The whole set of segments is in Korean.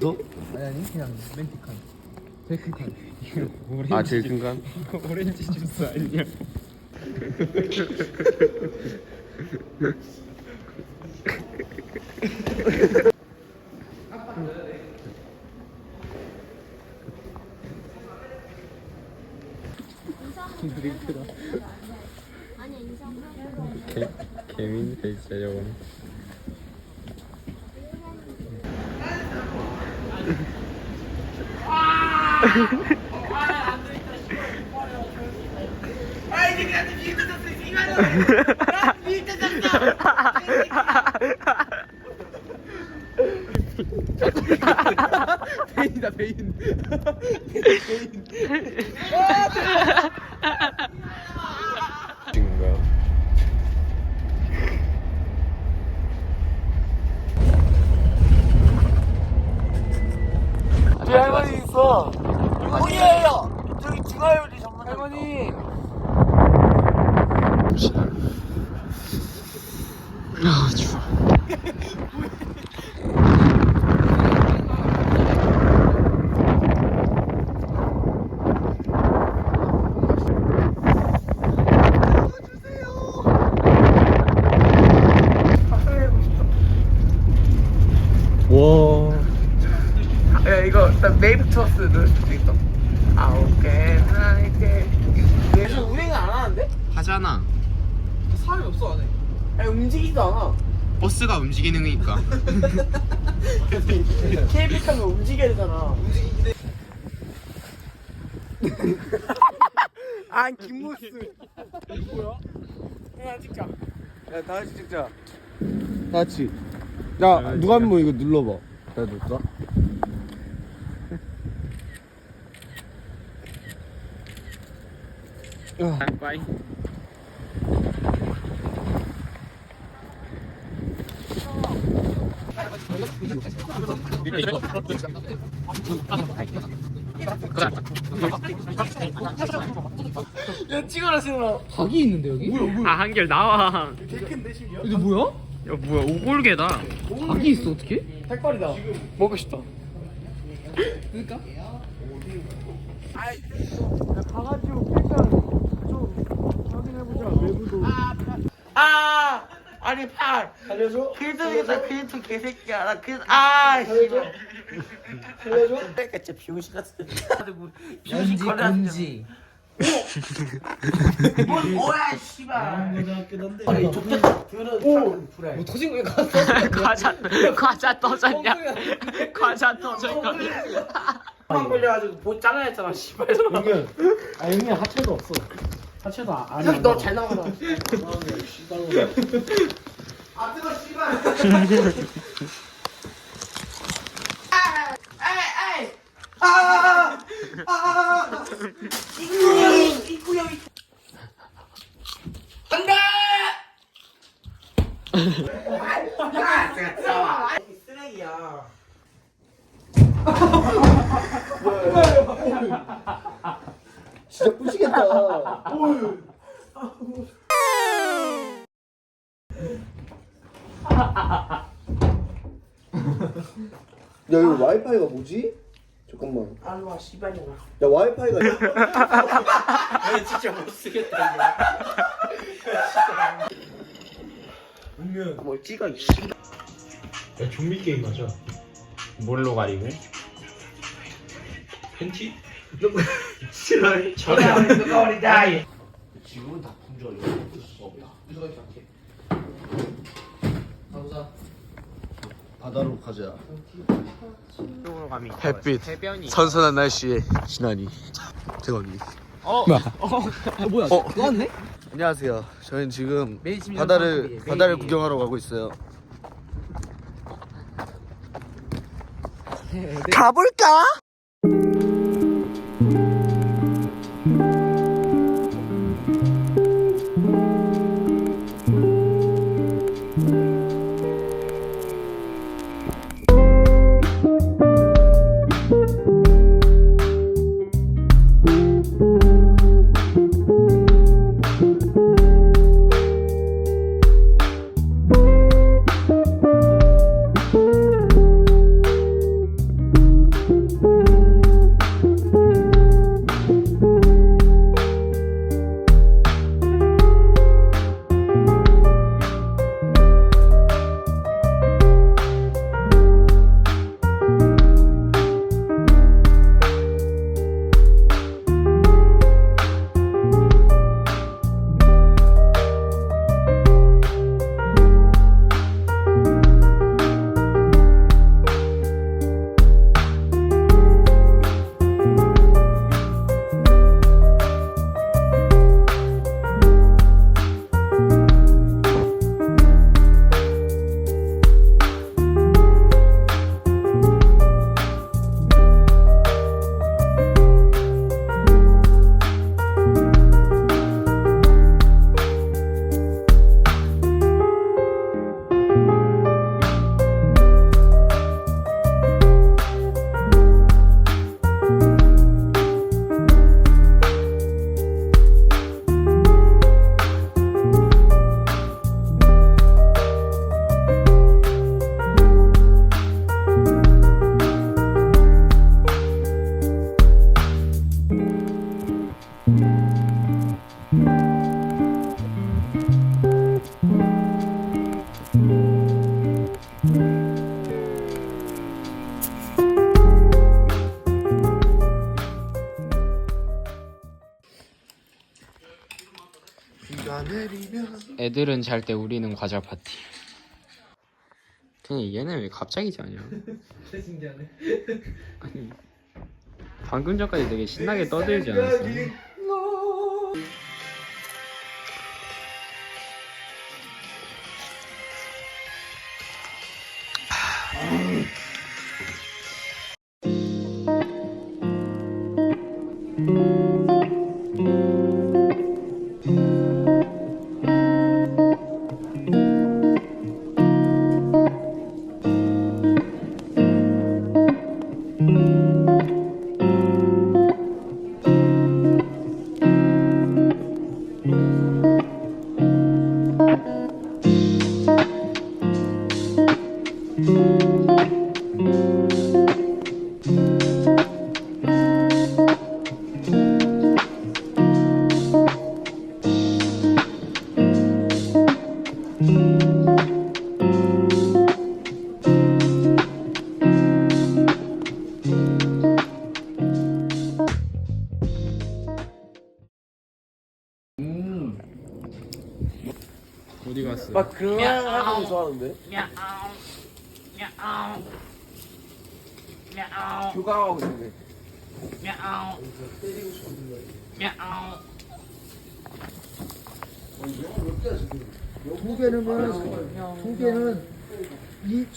너? 아니 아니 그냥 멘트 칸. 제일 큰 칸. 아 제일 큰 간? 이거 오렌지 주스 아니냐? 드링크다. 개민 페이스 저거. 베인이다 베인. 찍는 거야? 저기 할머니 있어. 어디에요? 저기 중화요리 전문 할머니. 아 추워. 와. 야 이거 딱 메이브 투어스 넣을 수도 있어. 아 오케이 나이게. 그래서 운행을 안 하는데? 하잖아. 사람이 없어 안에. 아니 움직이지도 않아. 버스가 움직이는 거니까. KBS 하면 움직여야 되잖아. 아 김모스. 뭐야? 그냥 찍자. 야, 다 같이 찍자. 다 같이. 야, 누가 한번 이거 눌러봐. 나 눌렀어? 빠이. 야 찍어라 신아. 닭이 있는데 여기? 아 한결 나와 이게 뭐야? 야 뭐야 오골개다 닭이 있어 어떻게? 닭발이다. 먹고 싶다. 그러니까? 아이, 야, 가가지고 일단 좀 확인해보자. 외부도. 아, 아니 팔. 살려줘. 필터에서 필터 개새끼야. 나 필터. 아, 살려줘. 살려줘. 그러니까 진짜 비용신 같은. 비용신 연지 거래. 곤지. 뭔 뭐야, 씨발. 아니 좋겠다. 들은 불에. 뭐 터진 거야 갔어? 과자 과자 터졌냐 과자 터졌냐 한 걸려가지고 보 잘라냈잖아, 씨발. 영현. 아 영현 하체도 없어. 하체도 아, 아니. 형, 너 잘 나가라. 아, 뜨거, 씨발. 아, 아, 아, 아, 아, 이구형이, 이구형이. 간다! 야, 진짜. 쓰레기야. 진짜 부시겠다. 야 이거 와이파이가 뭐지? 잠깐만. 아, 와, 씨발이야. 야 와이파이가 아니, 진짜 못 쓰겠다, 이거. 뭘 찍어, 이 씨발. 야, 좀비 게임 하자. 뭘로 가리고 팬티? 싫어해. 저리 누가. 지금은 다 분져 이거 어쩔 수가 없다. 누가 이렇게. 가보자. 바다로 가자. 쪽으로 가면 햇빛. 해변이 선선한 날씨에 신나니 대건이. 어? 어 뭐야? 어. 또 왔네? 안녕하세요. 저희는 지금 바다를 바다를 매일. 구경하러 가고 있어요. 가볼까? 애들은 잘 때 우리는 과자 파티. 그냥 얘네 왜 갑자기 자냐? 신기하네. 아니 방금 전까지 되게 신나게 떠들지 않았어? 어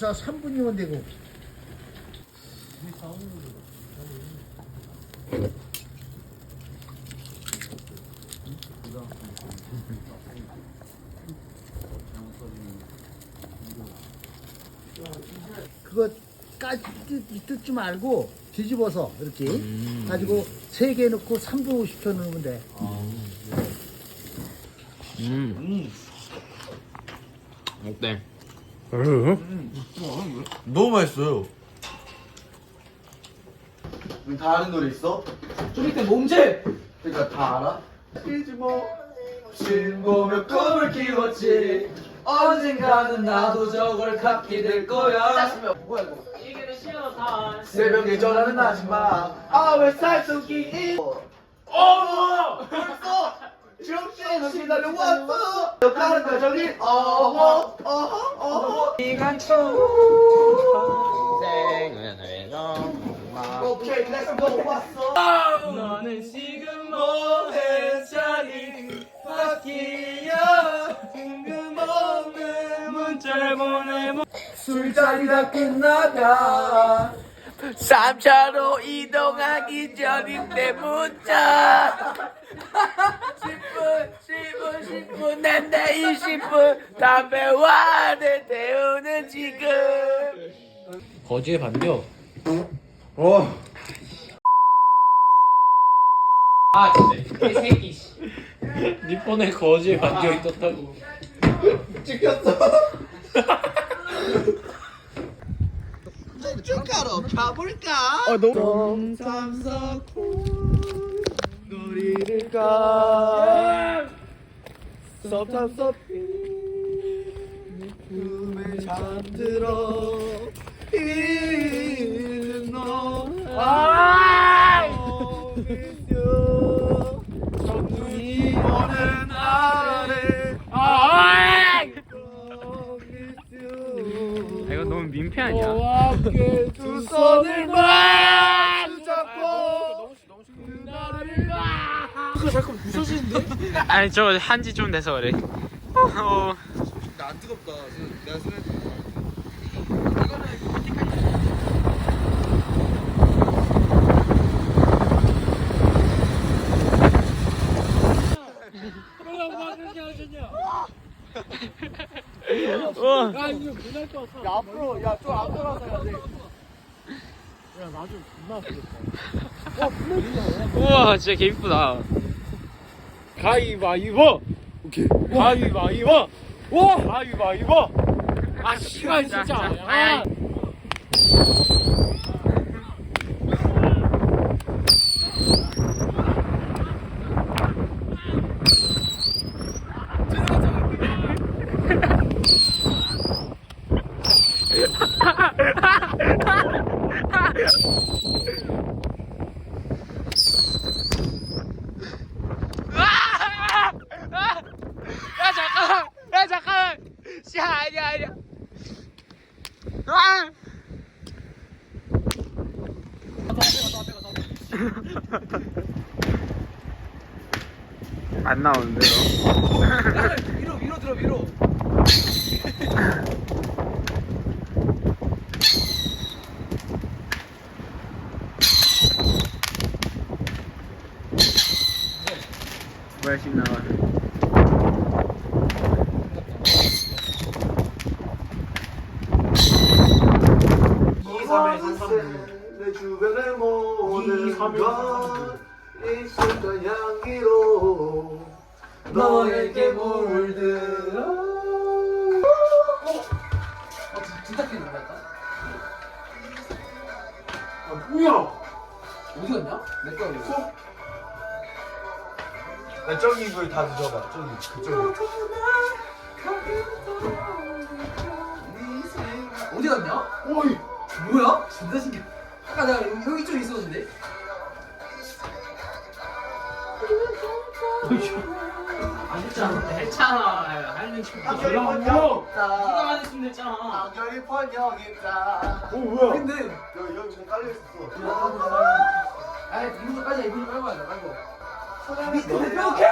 이저 3분이면 되고 그거 까지 뜯- 뜯지 말고 뒤집어서 이렇게 가지고 세 개 넣고 3분 50초 넣으면 돼. 음. 어때? 너무 맛있어요. 다 아는 노래 있어? 좀 이따 몸제. 그러니까 다 알아? 이지 뭐 신보며 꿈을 키웠지. 언젠가는 나도 저걸 갖게 될 거야. 뭐야 이거? 새벽에 전화는 하지마 아왜 살속이 어머 벌써 정신을 기다려왔어. 가는 거 저기 어허 어허 어허. 시간 초 생을 오케이 렛츠 고 왔어 너는 지금 뭐해 자리 바뀌야 뜬금없는 문자를 보내고 술자리 다 끝나가 3차로 이동하기 전인데 문자. 10분 10분 10분 난다 20분. 담배 와를 태우는 지금. 거지의 반격. 어. 아 진짜. 이 새끼 씨. 니 폰에 거지의 반격이 떴다고. 찍혔어 어 너무 놀이를 가 섭섭섭히 꿈에 잠들어 있는 너 아! 정눈이 오는 아래 아! 이거 너무 민폐 아니야? 두 손을 마주 잡고 그날을 가 아니 저 한지 좀 돼서 그래. 어. 나안 뜨겁다. 내가 쓰는 우와. 야 앞으로 야좀 앞으로 가서 해야 돼 우와 진짜 개 이쁘다. 가위바위보! 오케이. 가위바위보! 와! 가위바위보! 아 씨발 진짜. 아 내 주변의 모든 건 익숙한 향기로 너에게 물들어 끼는 거야? 아 뭐야? 어디 갔냐? 내 거야 이거. 나 저기 이걸 다 뒤져봐 저기 그쪽에 어디 갔냐? 어이 뭐야? 진짜 신기해. 아까 내가 여기, 여기 좀 있었는데. 안 했잖아. 했잖아. 할는 친구 한결이 연락 번영 오고. 있다 네가 안 했으면 됐잖아. 한결이 번영 있다 오 뭐야 근데 여기 여기 뭐 깔려 있었어 아 이분도 빨리 이분도 빨고 가자 빨고. 이렇게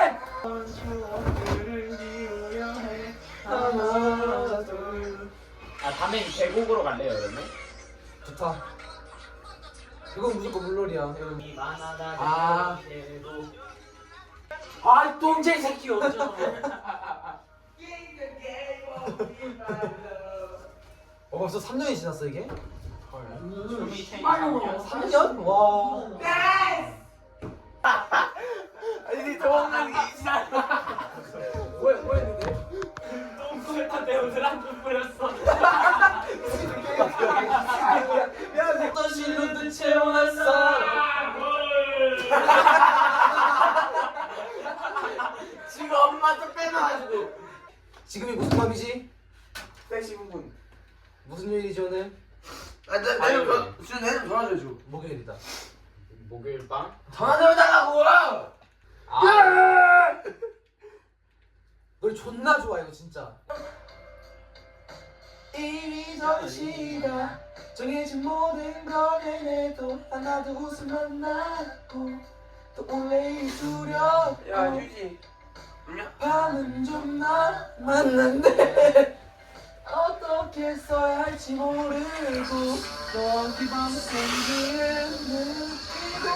아 다음엔 계곡으로 갈래요 그러면? 좋다. 이건 무조건 물놀이야. 아. 아. 아 똥쟁이 새끼 어쩌 어 벌써 3년이 지났어 이게? 아유 3년? 와. 아니 도망가는 게 있어 뭐야 뭐 했는데? 똥꾸렸다 내옷을 한번 뿌렸어 어떤 실로도 채워놨어. 지금 엄마도 빼놔가지고 지금이 무슨 밤이지? 섹시 부분 무슨 요일이지 오늘? 아, 나, 내가 그, 지금 내좀 전화 줘 목요일이다. 목요일 밤? 전화 좀 해달라고 아. 노래 존나 좋아 이거 진짜. 이미 정시가 정해진 모든 걸 해내도 하나도 웃음 나고 또 올레일 두렵고 야 휴지 밤은 좀 남았는데 어떻게 써야 할지 모르고 너한테 밤새는 느끼고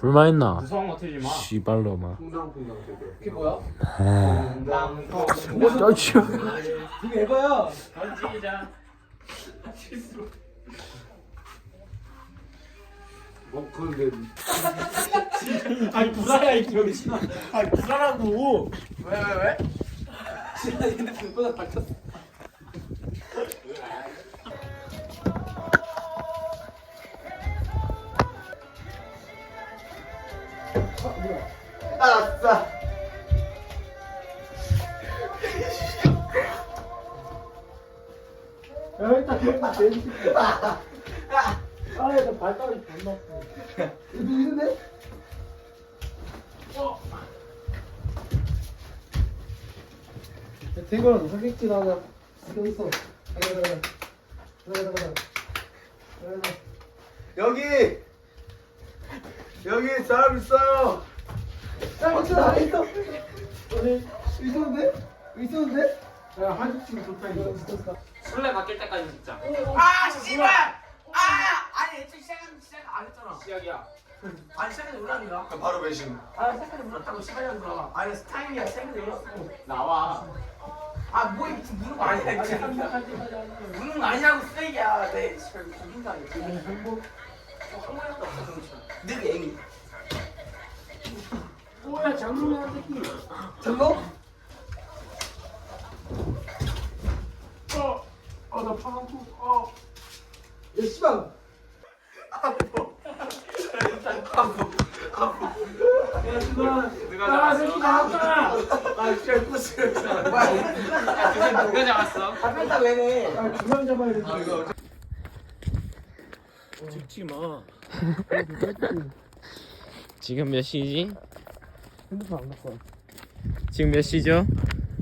불만 있나? 무서운 거 틀지 마. 씨발로마 그게 뭐야? 짜치야 그게 에바야 던지자. 어 그런데 아니 불안해 이 병신아 아니 불안하고. 왜 왜 왜? 진짜 핸드폰 꽂아 밝혔어 알았어. 야 일단 일단 내리 아 일단 발가락이 존나 아프네. 이거 있는데? 야 대건 사격질 하자. 이거 있어. 가자 가자 가자 가자 가자 가자 여기 여기 사람 있어요. 사격질 안 했어. 어디 있었는데? 있었는데? 야 한국팀 좋다 이거 술래 바뀔 때까지 진짜 아 씨발! 아 아니 애초에 시작은 시작 안 했잖아. 시작이야. 아니 시작은 몰랐니까 그럼 바로 배신. 아 시작은 몰랐다고 시작은 몰라 아니 타임이야 시작은 몰랐어? 나와. 아뭐 이렇게 무는 거 아니야 진짜 무는 거 아니라고 쓰레기야. 내 씨발 죽인다 이거 행 늘 애미 뭐야 장롱이야 새끼 장롱? 어어나 파란 어. 야 씨발 아아 진짜 누가 잡았어? 다 뺐다 왜네 아 두명 잡아야 돼 찍지 마 지금 몇 시지? 핸드폰 안 갖고 와 지금 몇 시죠?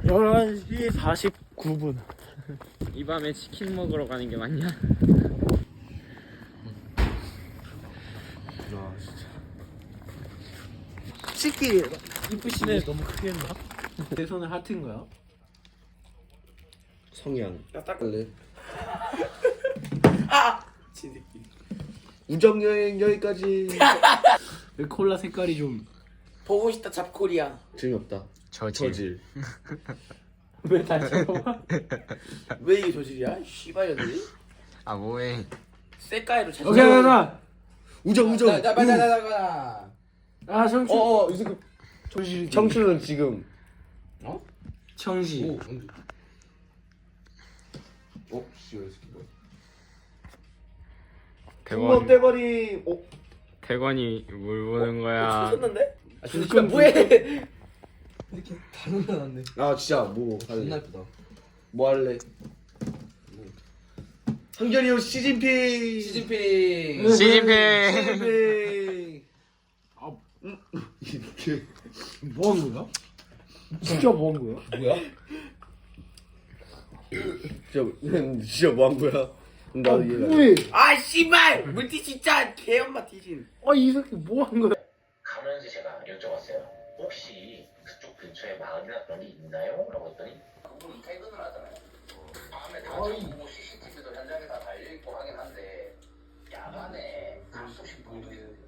11시 49분 이 밤에 치킨 먹으러 가는 게 맞냐? 새끼. 이쁘시네. 너무 크게 했나? 내 손은 하트인 거야? 성향. 할래. 진새끼. 우정 여행 여기까지. 왜 콜라 색깔이 좀 보고 싶다 잡코리아. 재미없다. 저질. 왜 다시 왜 이게 저질이야? 씨발년들이? 아 뭐해 쎄까이로 잘. 오케이 가자. 우정 우정. 나, 나, 나, 나, 나, 나. 아 청춘. 어어 이 새끼. 정신 청춘은 지금. 청시. 어? 씨발 뭐야? 대건 떼버리. 어? 대건이 뭘 보는 거야 쳤는데? 아, 진짜 뭐해? 아 진짜 뭐 할래? 뭐 할래? 한결이 형 시진핑. 시진핑. 시진핑 시진핑. 아. 음, 이렇게. 뭐한 거야? 진짜 뭐 한 거야? 진짜 진짜 뭐 한 거야? 나도 이해가. 안 돼. 왜? 아 씨발! 물티 진짜 개엄마 뒤진. 아이 새끼 뭐 한 거야? 가면서 제가 여쭤봤어요. 혹시 그쪽 근처에 마을이나 그런 게 있나요? 라고 했더니 그분이 퇴근을 하잖아요. 밤에 다 정보 CCTV도 현장에 다 달려있고 하긴 한데 야간에 가끔씩 보이는 게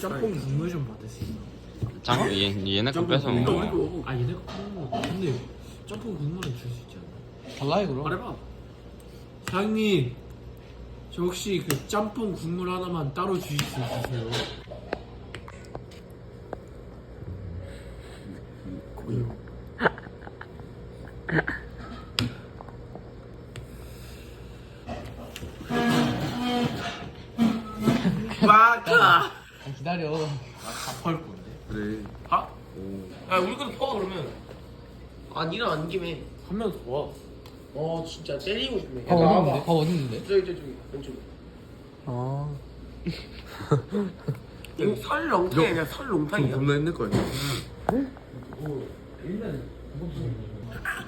짬뽕 국물 좀 받을 수 있나? 장 얘, 얘네 거 뺏어 먹어 우리 거, 아 얘네 거 먹어. 근데 짬뽕 국물은 줄 수 있지 않나? 달라요 그럼. 말해봐. 사장님, 저 혹시 그 짬뽕 국물 하나만 따로 주실 수 있으세요? 마카. 기다려. 답할 건데. 그래. 아? 야 우리 것도 더 그러면. 아 니랑 안 김에. 한 명 더 와. 어 진짜 때리고 싶네. 밥 어딨는데? 밥 어딨는데? 저기 저기 저기 왼쪽에. 아. 이거 설렁탕이 아니라 설렁탕이야. 겁나 옛날 거 아니야?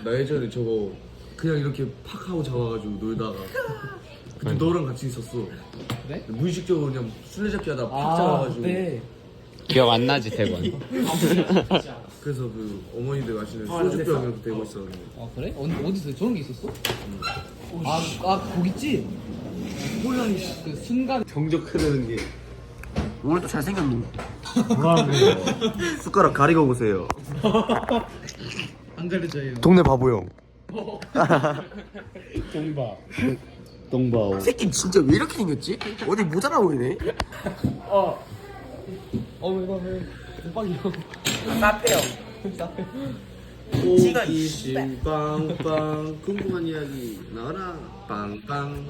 나 예전에 저거 그냥 이렇게 팍 하고 잡아가지고 놀다가 그때 너랑 같이 있었어. 그래? 무의식적으로 그냥 술래잡기 하다 팍 아, 잡아가지고 네. 기억 안 나지 대건 그래서 그 어머니들 마시는 소주병 이렇게 대고 있었는데 아 그래? 어디 어디서 저런 게 있었어? 아, 아 거기 있지. 몰라 이씨. 그 순간 정적 흐르는 게 오늘 또 잘생겼노. 숟가락 가리고 보세요. 안 가려져요. 동네 바보형. 동바. 동바오. 새끼 진짜 왜 이렇게 생겼지? 어디 모자라 보이네. 어. 어 이거 왜 공방이요? 사페요. 호기심 빵빵 궁금한 이야기 나와라 빵빵.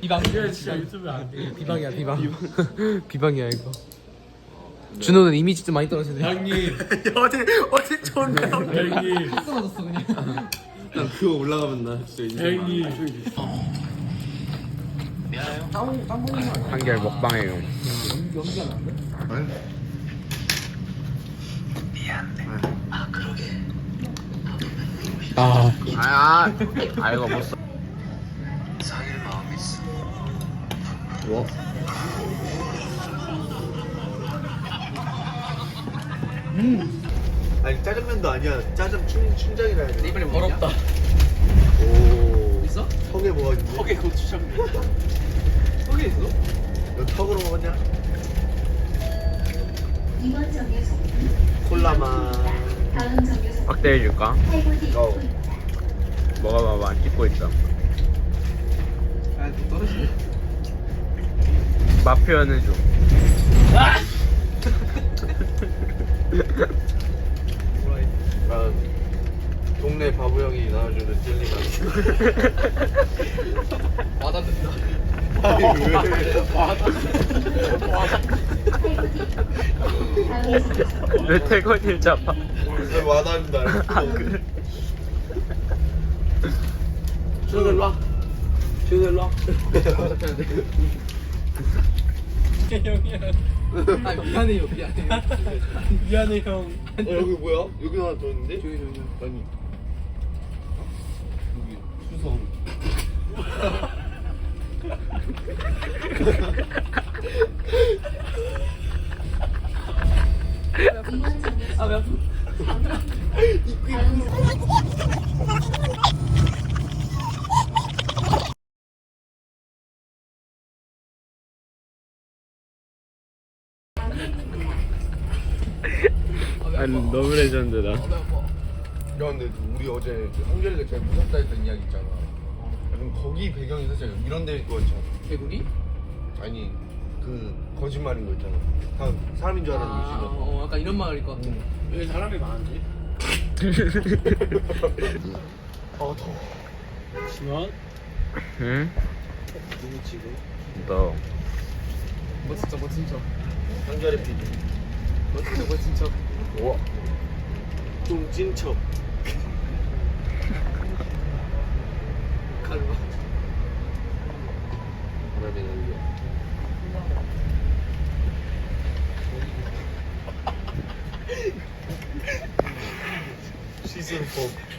비방. 진짜 유튜브에 안 돼. 비방이야 비방. 비방이야 이거. 준호는 이미지 좀 많이 떨어지네. 사장님, 어제 어제 존나. 사장님, 떨어졌어 그냥. 난 그거 올라가면 나 진짜 인생. 사장님. 한결 먹방해요 연기가 나는데? 아, 아, 아 이거 못 써. 뭐? 아니 짜장면도 아니야. 짜장 춘 춘장이라 해야 돼. 이번에 어렵다. 오. 있어? 턱에 뭐가 있는데? 턱에 고추장. 거기 있어? 너 턱으로 먹었냐? 콜라만. 다음 정류소 확대해 줄까? 팔고지 어. 먹어봐봐 찍고 있어 아또 떨어지네. 맛 표현해줘 난 동네 바보 형이 나와주는 젤리가. 와닿는다. 다음 정류소 왜 태권을 잡아? 와답니다. 준호 일로 와 준호 일로 와 아, 미안해요 미안해요 미안해 형 어, 여기 뭐야? 여기 하나 더 있는데? 저기 저기 아니. 여기 수성. 아니 너무 레전드다. 야 근데 우리 어제 그 한결이가 제일 무섭다 했던 이야기 있잖아. 그럼 거기 배경이 살짝 이런 데일 거 있잖아. 개구리? 아니 그 거짓말인 거 있잖아. 다 사람인 줄 아, 알았는데 어, 약간 이런 마을일 것 같아 여기 사람이 많은데? 아 더워. 지만 응? 누구 지금? 너 멋진 척 멋진 척 한결이 PD. 멋진 척 멋진 척 우와. 좀찐 척 칼로 바람에 날려. 시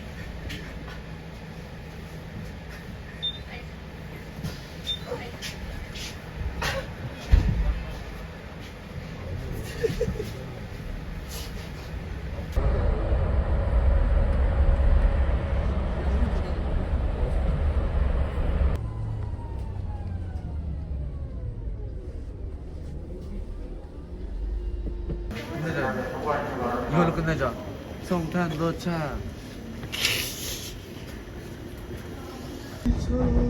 성